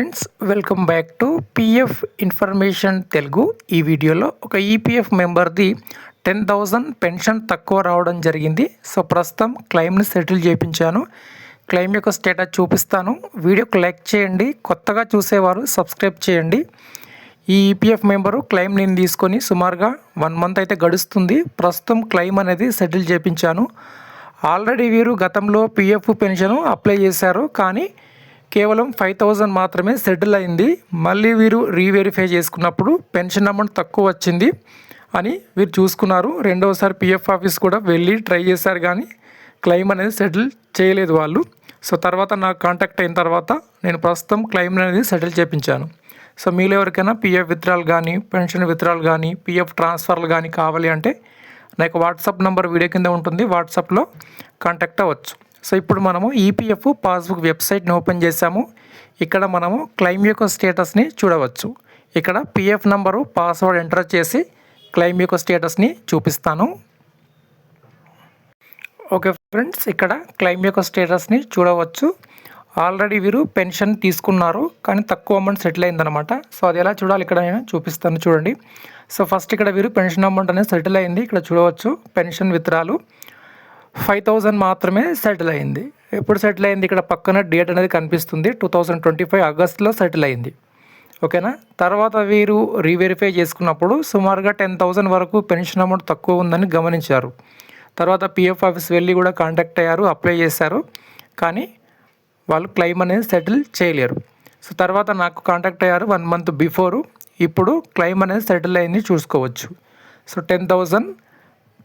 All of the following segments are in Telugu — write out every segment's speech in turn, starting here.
Friends welcome back to PF information Telugu ఈ వీడియోలో ఒక ఈపీఎఫ్ మెంబర్ది టెన్ థౌజండ్ పెన్షన్ తక్కువ రావడం జరిగింది. సో ప్రస్తుతం క్లెయిమ్ని సెటిల్ చేయించాను. క్లెయిమ్ యొక్క స్టేటస్ చూపిస్తాను. వీడియోకి లైక్ చేయండి. కొత్తగా చూసేవారు సబ్స్క్రైబ్ చేయండి. ఈ ఈపీఎఫ్ మెంబరు క్లెయిమ్ నేను తీసుకొని సుమారుగా వన్ మంత్ అయితే గడుస్తుంది. ప్రస్తుతం క్లెయిమ్ అనేది సెటిల్ చేయించాను. ఆల్రెడీ వీరు గతంలో పిఎఫ్ పెన్షన్ అప్లై చేశారు. కానీ కేవలం ఫైవ్ థౌజండ్ మాత్రమే సెటిల్ అయింది. మళ్ళీ వీరు రీవెరిఫై చేసుకున్నప్పుడు పెన్షన్ అమౌంట్ తక్కువ వచ్చింది అని వీరు చూసుకున్నారు. రెండవసారి పిఎఫ్ ఆఫీస్ కూడా వెళ్ళి ట్రై చేశారు కానీ క్లెయిమ్ అనేది సెటిల్ చేయలేదు వాళ్ళు. సో తర్వాత నాకు కాంటాక్ట్ అయిన తర్వాత నేను ప్రస్తుతం క్లెయిమ్ అనేది సెటిల్ చేయించాను సో మీలో ఎవరికైనా పిఎఫ్ విత్డ్రాల్ కానీ పెన్షన్ విత్డ్రాల్ కానీ పిఎఫ్ ట్రాన్స్ఫర్లు కానీ కావాలి అంటే నాకు వాట్సాప్ నెంబర్ వీడియో కింద ఉంటుంది. వాట్సాప్లో కాంటాక్ట్ అవ్వచ్చు. సో ఇప్పుడు మనము ఈపీఎఫ్ పాస్బుక్ వెబ్సైట్ని ఓపెన్ చేసాము ఇక్కడ మనము క్లెయిమ్ యొక్క స్టేటస్ని చూడవచ్చు. ఇక్కడ పిఎఫ్ నంబరు పాస్వర్డ్ ఎంటర్ చేసి క్లెయిమ్ యొక్క స్టేటస్ని చూపిస్తాను. ఓకే ఫ్రెండ్స్ ఇక్కడ క్లెయిమ్ యొక్క స్టేటస్ని చూడవచ్చు. ఆల్రెడీ వీరు పెన్షన్ తీసుకున్నారు కానీ తక్కువ అమౌంట్ సెటిల్ అయిందనమాట సో అది ఎలా చూడాలి? ఇక్కడ నేను చూపిస్తాను చూడండి. సో ఫస్ట్ ఇక్కడ వీరు పెన్షన్ అమౌంట్ అనేది సెటిల్ అయింది. ఇక్కడ చూడవచ్చు పెన్షన్ విత్రాలు ఫైవ్ థౌజండ్ మాత్రమే సెటిల్ అయింది. ఎప్పుడు సెటిల్ అయింది? ఇక్కడ పక్కన డేట్ అనేది కనిపిస్తుంది. టూ థౌజండ్ ట్వంటీ ఫైవ్ ఆగస్ట్లో సెటిల్ అయింది. ఓకేనా? తర్వాత వీరు రీవెరిఫై చేసుకున్నప్పుడు సుమారుగా టెన్ థౌజండ్ వరకు పెన్షన్ అమౌంట్ తక్కువ ఉందని గమనించారు. తర్వాత పిఎఫ్ ఆఫీస్ వెళ్ళి కూడా కాంటాక్ట్ అయ్యారు అప్లై చేశారు. కానీ వాళ్ళు క్లెయిమ్ అనేది సెటిల్ చేయలేరు. సో తర్వాత నాకు కాంటాక్ట్ అయ్యారు వన్ మంత్ బిఫోరు. ఇప్పుడు క్లెయిమ్ అనేది సెటిల్ అయింది చూసుకోవచ్చు. So ten thousand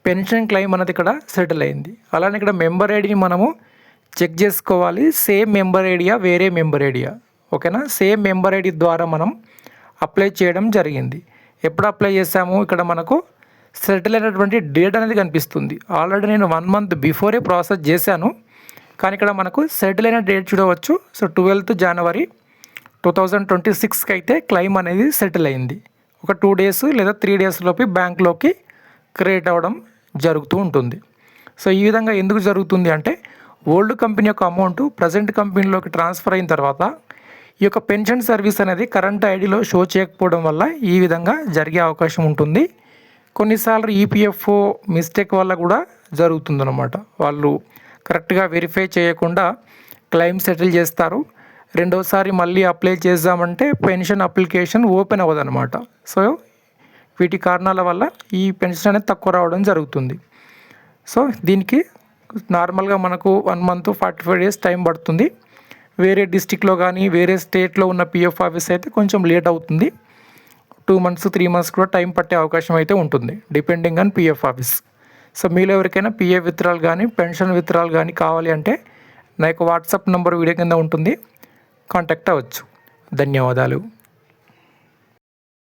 pension claim అనేది ఇక్కడ సెటిల్ అయింది. అలానే ఇక్కడ మెంబర్ ఐడిని మనము చెక్ చేసుకోవాలి. సేమ్ మెంబర్ ఐడియా వేరే మెంబర్ ఐడియా. ఓకేనా? సేమ్ మెంబర్ ఐడి ద్వారా మనం అప్లై చేయడం జరిగింది. ఎప్పుడు అప్లై చేసాము ఇక్కడ మనకు సెటిల్ అయినటువంటి డేట్ అనేది కనిపిస్తుంది. ఆల్రెడీ నేను వన్ మంత్ బిఫోరే ప్రాసెస్ చేశాను. కానీ ఇక్కడ మనకు సెటిల్ అయిన డేట్ చూడవచ్చు. So twelfth January two thousand twenty సిక్స్కి అయితే క్లెయిమ్ అనేది సెటిల్ అయింది. ఒక టూ డేస్ లేదా త్రీ డేస్లోకి బ్యాంక్లోకి క్రియేట్ అవ్వడం జరుగుతూ ఉంటుంది. సో ఈ విధంగా ఎందుకు జరుగుతుంది అంటే ఓల్డ్ కంపెనీ యొక్క అమౌంట్ ప్రజెంట్ కంపెనీలోకి ట్రాన్స్ఫర్ అయిన తర్వాత ఈ యొక్క పెన్షన్ సర్వీస్ అనేది కరెంట్ ఐడిలో షో చేయకపోవడం వల్ల ఈ విధంగా జరిగే అవకాశం ఉంటుంది. కొన్నిసార్లు ఈపీఎఫ్ఓ మిస్టేక్ వల్ల కూడా జరుగుతుందన్నమాట. వాళ్ళు కరెక్ట్గా వెరిఫై చేయకుండా క్లెయిమ్ సెటిల్ చేస్తారు. రెండోసారి మళ్ళీ అప్లై చేద్దామంటే పెన్షన్ అప్లికేషన్ ఓపెన్ అవ్వదన్నమాట. సో వీటి కారణాల వల్ల ఈ పెన్షన్ అనేది తక్కువ రావడం జరుగుతుంది. సో దీనికి నార్మల్గా మనకు one month forty five days time పడుతుంది. వేరే డిస్టిక్లో కానీ వేరే స్టేట్లో ఉన్న పిఎఫ్ ఆఫీస్ అయితే కొంచెం లేట్ అవుతుంది. టూ మంత్స్ త్రీ మంత్స్ కూడా టైం పట్టే అవకాశం అయితే ఉంటుంది. Depending on PF office. So మీలో ఎవరికైనా పిఎఫ్ విత్రాలు కానీ పెన్షన్ విత్రాలు కానీ కావాలి అంటే నా యొక్క వాట్సాప్ నెంబర్ వీడియో కింద ఉంటుంది. కాంటాక్ట్ అవ్వచ్చు. ధన్యవాదాలు.